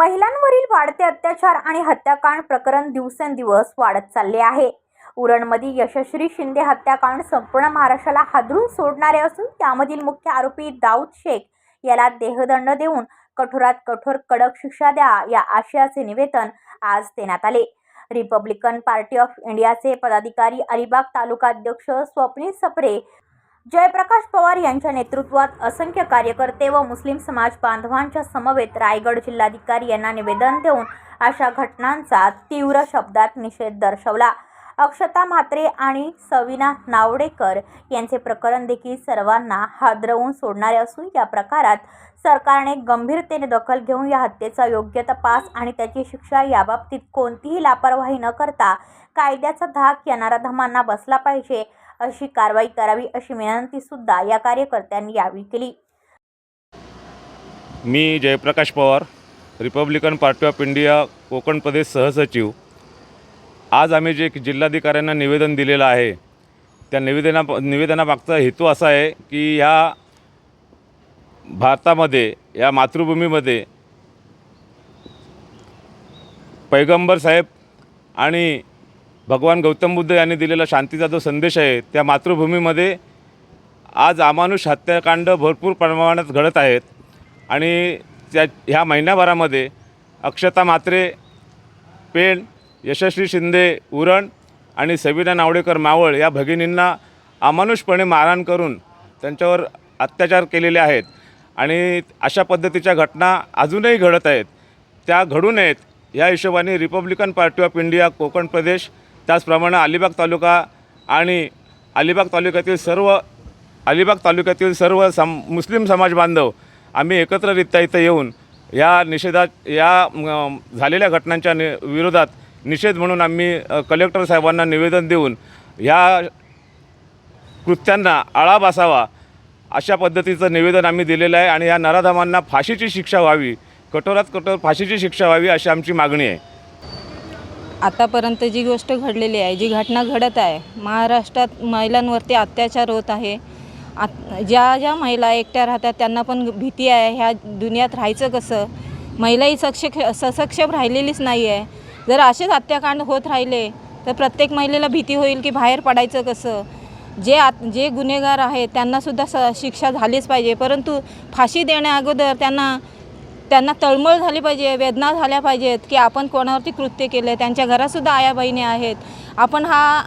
महिलांवरील वाढते अत्याचार आणि हत्याकांड प्रकरण दिवसेंदिवस वाढत चालले आहे. उरणमध्ये यशस्वी शिंदे हत्याकांड संपूर्ण महाराष्ट्राला हादरून सोडणारे असून त्यामधील मुख्य आरोपी दाऊद शेख याला देहदंड देऊन कठोरात कठोर कडक शिक्षा द्या या आशयाचे निवेदन आज देण्यात आले. रिपब्लिकन पार्टी ऑफ इंडियाचे पदाधिकारी अलिबाग तालुका अध्यक्ष स्वप्नील सपरे जयप्रकाश पवार यांच्या नेतृत्वात असंख्य कार्यकर्ते व मुस्लिम समाज बांधवांच्या समवेत रायगड जिल्हाधिकारी यांना निवेदन देऊन अशा घटनांचा तीव्र शब्दात निषेध दर्शवला. अक्षता म्हात्रे आणि सविना नावडेकर यांचे प्रकरण देखील सर्वांना हादरवून सोडणारे असून या प्रकारात सरकारने गंभीरतेने दखल घेऊन या हत्येचा योग्य तपास आणि त्याची शिक्षा याबाबतीत कोणतीही लापरवाही न करता कायद्याचा धाक येणारा धमांना बसला पाहिजे. अशी कारवाई करावी अशी विनंती सुद्धा या कार्यकर्त्यांनी यावेळी केली. मी Jayprakash Pawar Republican Party of India Konkan प्रदेश सहसचिव. आज आम्ही जे जिल्हाधिकाऱ्यांना निवेदन दिलेलं आहे त्या निवेदना निवेदनामागचा हेतू असा आहे की ह्या भारतामध्ये या मातृभूमीमध्ये पैगंबर साहेब आणि भगवान गौतम बुद्ध यांनी दिलेला शांतीचा जो संदेश आहे त्या मातृभूमीमध्ये आज अमानुष हत्याकांड भरपूर प्रमाणात घडत आहेत. आणि त्या ह्या महिन्याभरामध्ये अक्षता म्हात्रे पेण यशस्वी शिंदे उरण आणि सविना नावडेकर मावळ या भगिनींना अमानुषपणे मारहाण करून त्यांच्यावर अत्याचार केलेले आहेत. आणि अशा पद्धतीच्या घटना अजूनही घडत आहेत. त्या घडू नयेत. या हिशोबाने Republican Party of India Konkan प्रदेश त्याचप्रमाणे अलिबाग तालुका आणि अलिबाग तालुक्यातील सर्व अलिबाग तालुक्यातील सर्व सम मुस्लिम समाज बांधव आम्ही एकत्ररित्या इथं येऊन या निषेधात या झालेल्या घटनांच्या नि विरोधात निषेध म्हणून आम्ही कलेक्टर साहेबांना निवेदन देऊन ह्या कृत्यांना आळा बसावा अशा पद्धतीचं निवेदन आम्ही दिलेलं आहे आणि या नराधमांना फाशीची शिक्षा व्हावी कठोरात कठोर फाशीची शिक्षा व्हावी अशी आमची मागणी आहे. आतापर्यंत जी गोष्ट घडलेली आहे जी घटना घडत आहे महाराष्ट्रात महिलांवरती अत्याचार होत आहे. आत ज्या ज्या महिला एकट्या राहतात त्यांना पण भीती आहे ह्या दुनियात राहायचं कसं? महिलाही सक्षक सक्षम राहिलेलीच नाही आहे. जर असेच हत्याकांड होत राहिले तर प्रत्येक महिलेला भीती होईल की बाहेर पडायचं कसं? जे आत जे गुन्हेगार आहेत त्यांनासुद्धा स शिक्षा झालीच पाहिजे. परंतु फाशी देण्या अगोदर त्यांना त्यांना तळमळ झाली पाहिजे वेदना झाल्या पाहिजेत की आपण कोणावरती कृत्य केलं त्यांच्या घरातसुद्धा आया बहिणी आहेत. आपण हा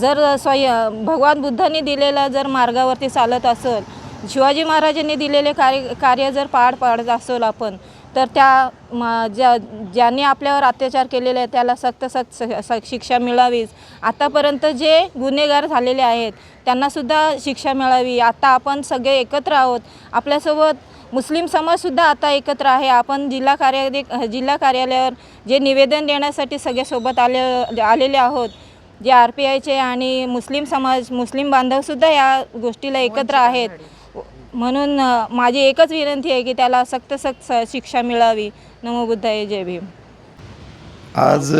जर स्वय भगवान बुद्धांनी दिलेला जर मार्गावरती चालत असेल शिवाजी महाराजांनी दिलेले कार्य कार्य जर पार पाडत असेल आपण तर त्या मा ज्या ज्यांनी आपल्यावर अत्याचार केलेले आहे त्याला सक्त सक्त स- स- शिक्षा मिळावीच. आतापर्यंत जे गुन्हेगार झालेले आहेत त्यांनासुद्धा शिक्षा मिळावी. आता आपण सगळे एकत्र आहोत. आपल्यासोबत मुस्लिम समाजसुद्धा आता एकत्र आहे. आपण जिल्हा कार्यालय जिल्हा कार्यालयावर जे निवेदन देण्यासाठी सगळे सोबत आले आलेले आहोत जे आर पी आयचे आणि मुस्लिम समाज मुस्लिम बांधवसुद्धा या गोष्टीला एकत्र आहेत. म्हणून माझी एकच विनंती आहे की त्याला सक्त सक्त स- शिक्षा मिळावी. नमो बुद्धाय जय भीम. आज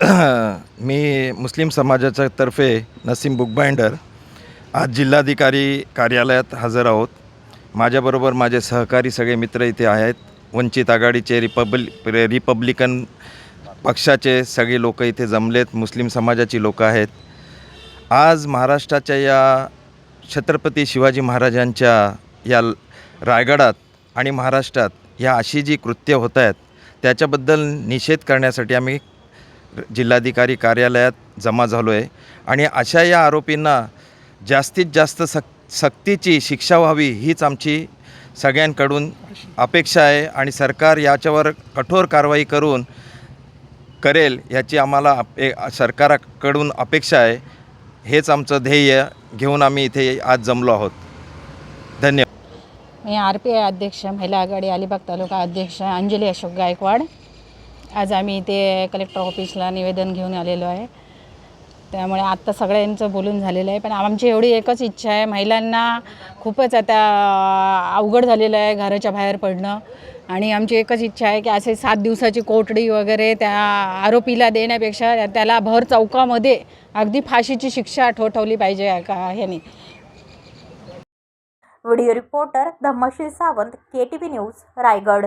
मी मुस्लिम समाजाच्या तर्फे नसीम बुकबाइंडर आज जिल्हाधिकारी कार्यालयात हजर आहोत. माझ्याबरोबर माझे सहकारी सगळे मित्र इथे आहेत. वंचित आघाडीचे रिपब्लि रिपब्लिकन पक्षाचे सगळे लोक इथे जमलेत. मुस्लिम समाजाची लोक आहेत. आज महाराष्ट्राच्या या छत्रपती शिवाजी महाराजांच्या या रायगडात आणि महाराष्ट्रात या अशी जी कृत्य होत आहेत त्याच्याबद्दल निषेध करण्यासाठी आम्ही जिल्हाधिकारी कार्यालयात जमा झालो आहे आणि अशा या आरोपींना जास्तीत जास्त सक सक्तीची शिक्षा व्हावी हीच आमची सगळ्यांकडून अपेक्षा आहे आणि सरकार याच्यावर कठोर कारवाई करून करेल याची आम्हाला अपे सरकारकडून अपेक्षा आहे. हेच आमचं ध्येय घेऊन आम्ही इथे आज जमलो आहोत. धन्यवाद. मी आर पी आय अध्यक्ष महिला आघाडी अलिबाग तालुका अध्यक्ष अंजली अशोक गायकवाड. आज आम्ही इथे कलेक्टर ऑफिसला निवेदन घेऊन आलेलो आहे. त्यामुळे आत्ता सगळ्यांचं बोलून झालेलं आहे. पण आमची एवढी एकच इच्छा आहे महिलांना खूपच आता अवघड झालेलं आहे घराच्या बाहेर पडणं. आणि आमची एकच इच्छा आहे की असे सात दिवसाची कोठडी वगैरे त्या आरोपीला देण्यापेक्षा त्याला भर चौकामध्ये अगदी फाशीची शिक्षा ठोठवली पाहिजे का ह्याने. Video reporter Dhammashil Sawant K T V news Raigad.